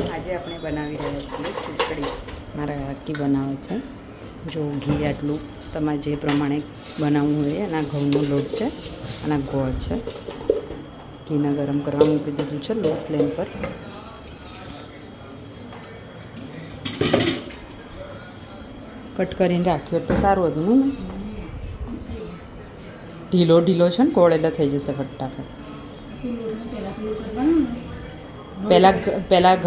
આજે આપણે બનાવી રહ્યા છીએ સુખડી. મારા કાકી બનાવે છે. જો ઘી આટલું તમારે જે પ્રમાણે બનાવવું હોય એના ઘઉંનો લોટ છે, અને ગોળ છે. ઘીને ગરમ કરવા મૂકી દીધું છે લો ફ્લેમ પર. કટ કરીને રાખ્યો તો સારું હતું ને? ઢીલો ઢીલો છે ને, ગોળ થઈ જશે ફટાફટ. પહેલાં પહેલાં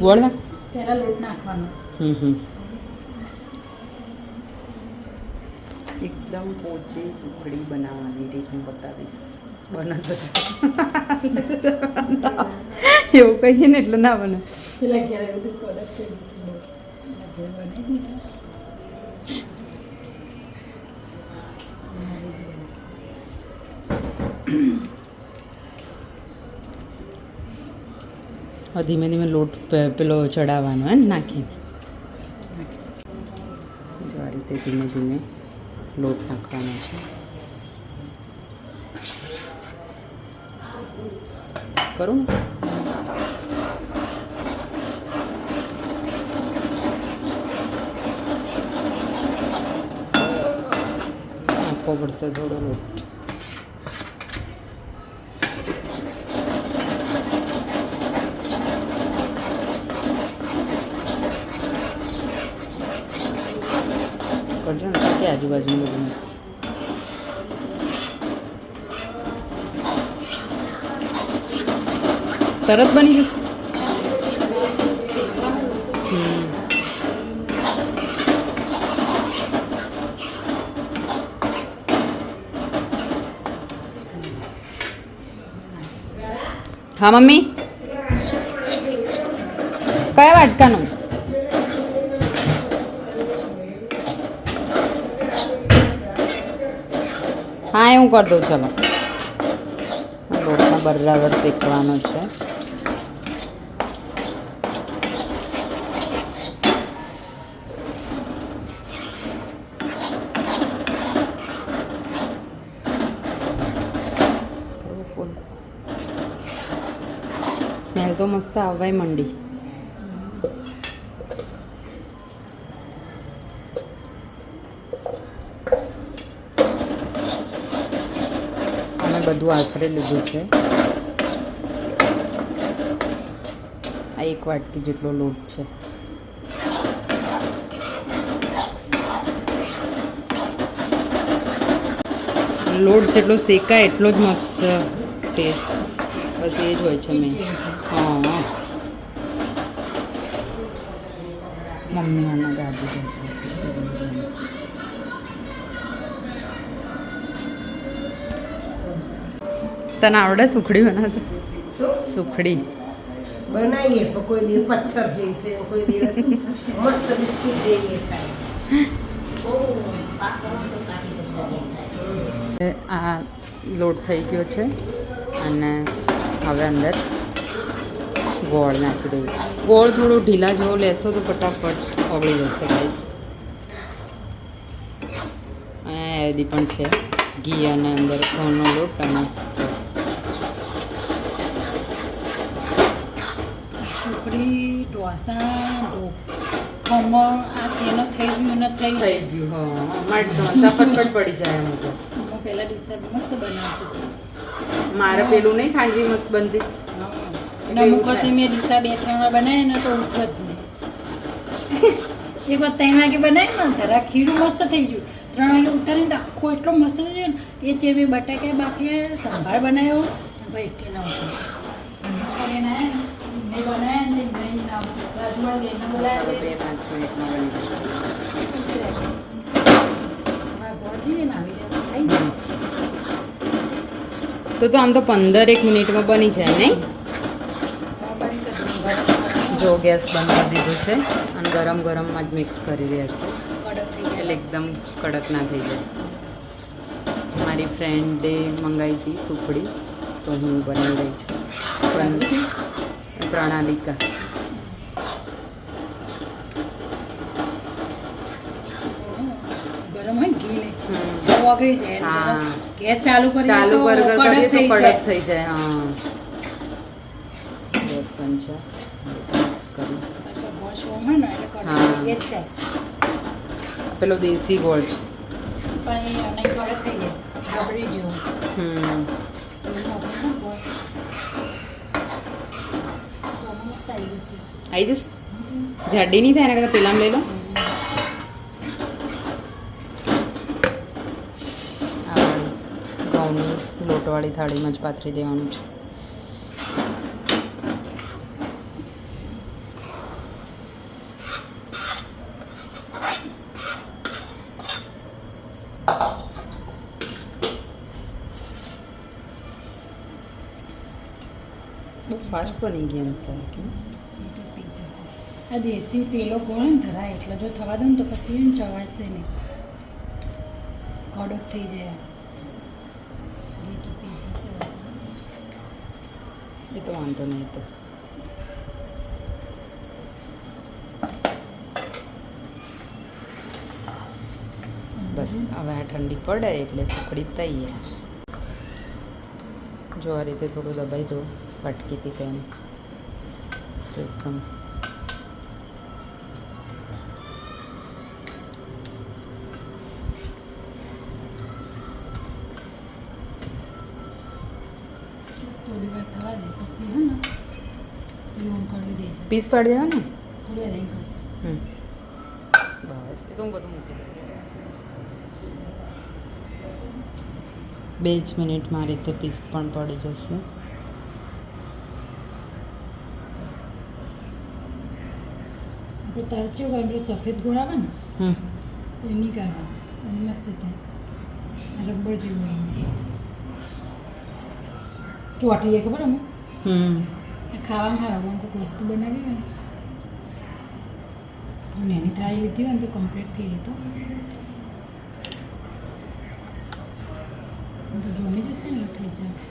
ગોળ નાખ. પહેલાં લોટ નાખવાનો. હમ હમ. એકદમ પોચી સુખડી બનાવવાની રીત હું બતાવીશ. બને એવું કહીએ ને એટલે ના બને. પેલા ઘેર બધું પ્રોડક્ટ બનાવી દીધું ધીમે ધીમે લોટ પેલો ચડાવવાનો એમ નાખીને. જો આ રીતે ધીમે ધીમે લોટ નાખવાનો છે. કરું ને? નાખવો પડશે થોડો લોટ. કરજો ને કે આજુબાજુ બધું મિક્સ તરત બની જશે હમ. હા મમ્મી હા, એ હું કરી દઉં, ચલો. લોટમાં બરાબર શેકવાનો છે. સ્મેલ તો મસ્ત આવવાય મંડી. બધું આશરે લીધું છે. આ એક વાટકી જેટલો લોટ છે. લોટ જેટલો શેકાય એટલો જ મસ્ત ટેસ્ટ બસ એ જ હોય છે મેં હા. મમ્મી આના દાદી તને આવડે સુખડી બનાવતો? સુખડી. બનાવીએ પણ કોઈ દિવસ પથ્થર જેવી થયો કોઈ દિવસ મસ્ત બિસ્કિટ જેવી થાય. આ લોટ થઈ ગયો છે અને હવે અંદર ગોળ નાખી દઈએ. ગોળ થોડું ઢીલા જેવો લેશો તો ફટાફટ ઓગળી જશે ગાઈસ અહીંયા હેલ્દી પણ છે. ઘી અને અંદર ઘઉંનો લોટ અને સુખડી ઢોસા ખમણ આ તેનો થઈ ગયું મહેનત થઈ થઈ ગયું હા. મારે ઢોસા ફટફટ પડી જાય તો. હું પહેલાં ડિશા મસ્ત બનાવતી મારે પેલું નહીં ખાંડવી મસ્ત બનતી. અમુક વખતે મેં ડીસા બે ત્રણ વાર બનાવ્યા ને તો ઉઠે જ નહીં. એક વાર ત્રણ વાગે બનાવી ને ત્યારે ખીરું મસ્ત થઈ ગયું. ત્રણ વાગે ઉતારીને તો આખો એટલો મસ્ત થઈ ગયો ને એ ચેરવી બટાકા બાફી સંભાર બનાવ્યો ભાઈ એકટી ના ઉતરી બનાવ્યા તે બની તો આમ તો પંદર એક મિનિટમાં બની જાય નહીં? જો ગેસ બંધ કરી દીધો છે અને ગરમ ગરમમાં જ મિક્સ કરી રહ્યા છે. એટલે એકદમ કડક ના થઈ જાય. મારી ફ્રેન્ડે મંગાવી હતી સુખડી, તો હું બનાવી રહી છું. પ્રણાલિકા. ગરમ હોય ને ઘી ને. ઓગળી જાય. ગેસ ચાલુ કરી ચાલુ કડક થઈ જાય. કડક થઈ જાય હા. ગેસ બંધ છે. પેલો દેશી ગોળ છે. પણ એ કડક થઈ જાય. રબડી જેવો. હમ. આવી જશે. જાડી નહીં થાય એના કરતાં પેલામાં લઈ લો આ વાળી ઘઉંની લોટવાળી થાળીમાં જ પાથરી દેવાનું છે. બહુ ફાસ્ટ બની ગયા જશે. આ દેશી પેલો કોણ ને ધરાય? એટલે જો થવા દો ને તો પછી ચવાશે નહીં. કડક થઈ જાય એ તો પી જશે એ તો વાંધો નહીં તો બસ હવે આ ઠંડી પડે એટલે સુખડી તૈયાર જો આ રીતે થોડું દબાઈ દો વાટકીથી કંઈ તો એકદમ થોડી થવા દે પછી હે ને લોણ કરી દેજો. પીસ પાડી દેવા ને? થોડી વાર હમ. બસ એ તો હું બધું મૂકી દઉં. બે જ મિનિટમાં આ રીતે પીસ પણ પડી જશે. તો તાર કેવું કરે પેલું સફેદ ગોળ આવે ને? હમ. એ નહીં અને મસ્ત થાય રબર જેવું ચોટીએ ખબર અમે હમ. ખાવામાં સારા અમે કોઈક વસ્તુ બનાવી હોય. ને એની થાળી લીધી હોય ને તો કમ્પ્લીટ થઈ જતો તો. જોમી જશે ને થઈ જાય.